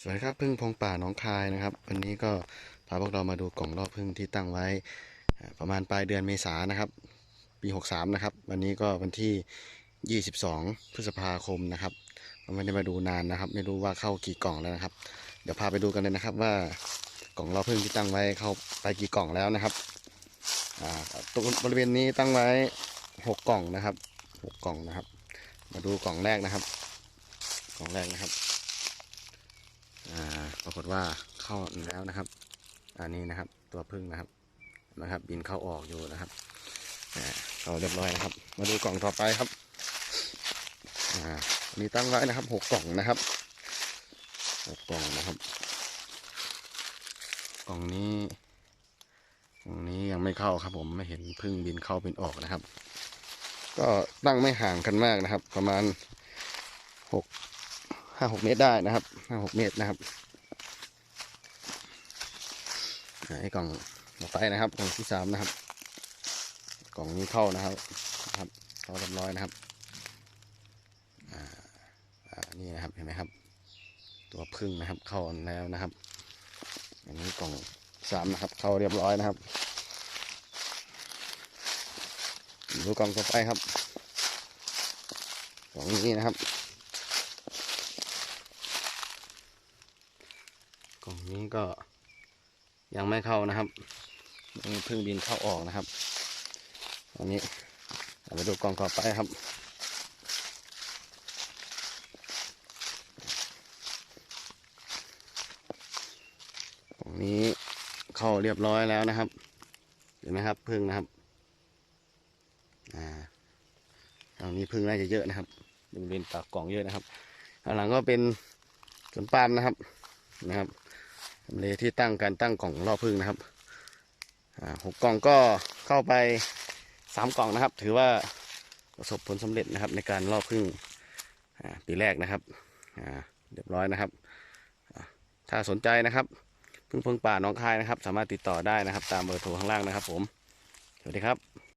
สวัสดีครับพึ่งพงป่าหนองคายนะครับ วันนี้ก็พาพวกเรามาดูกล่องรอบพึ่งที่ตั้งไว้ ประมาณปลายเดือนเมษายนะครับ ปี 63 นะครับ วันนี้ก็วันที่ 22 พฤษภาคมนะครับเราไม่ได้มาดูนานนะครับ ไม่รู้ว่าเข้ากี่กล่องแล้วนะครับ เดี๋ยวพาไปดูกันเลยนะครับว่ากล่องรอบพึ่งที่ตั้งไว้เข้าไปกี่กล่องแล้วนะครับตรงบริเวณนี้ตั้งไว้ 6 กล่องนะครับ 6 กล่องนะครับ มาดูกล่องแรกนะครับ กล่องแรกนะครับ ปรากฏว่าเข้าแล้วนะครับ อันนี้นะครับตัวพึ่งนะครับนะครับ บินเข้าออกอยู่นะครับเข้าเรียบร้อยนะครับ มาดูกล่องต่อไปครับอ่าอันนี้ตั้งไว้นะครับหกกล่องนะครับหกกล่องนะครับ กล่องนี้กล่องนี้ยังไม่เข้าครับ ผมไม่เห็นพึ่งบินเข้าบินออกนะครับ ก็ตั้งไม่ห่างกันมากนะครับ ประมาณหก ห้าหกเมตรได้นะครับห้าหกเมตรนะครับไอ้กล่องต่อไปนะครับกล่องที่สามนะครับ กล่องนี้เข้านะครับนะครับเข้าเรียบร้อยนะครับนี่นะครับเห็นไหมครับ ตัวพึ่งนะครับเข้าแล้วนะครับ อันนี้กล่องสามนะครับ เข้าเรียบร้อยนะครับดูกล่องต่อไปครับกล่องนี้นะครับ กล่องนี้ก็ยังไม่เข้านะครับยังเพิ่งบินเข้าออกนะครับอันนี้เราไปดูกล่องต่อไปครับกล่องนี้เข้าเรียบร้อยแล้วนะครับเห็นไหมครับพึ่งนะครับอ่าตรงนี้พึ่งน่าจะเยอะนะครับบริเวณปากกล่องเยอะนะครับข้างหลังก็เป็นสวนปาล์มนะครับนะครับ ทำเลที่ตั้งการตั้งกล่องรอพึ่งนะครับหกกล่องก็เข้าไปสามกล่องนะครับ ถือว่าประสบผลสำเร็จนะครับ ในการรอพึ่งปีแรกนะครับเรียบร้อยนะครับ ถ้าสนใจนะครับพึ่งพึ่งป่าน้องคายนะครับ สามารถติดต่อได้นะครับ ตามเบอร์โทรข้างล่างนะครับ ผม สวัสดีครับ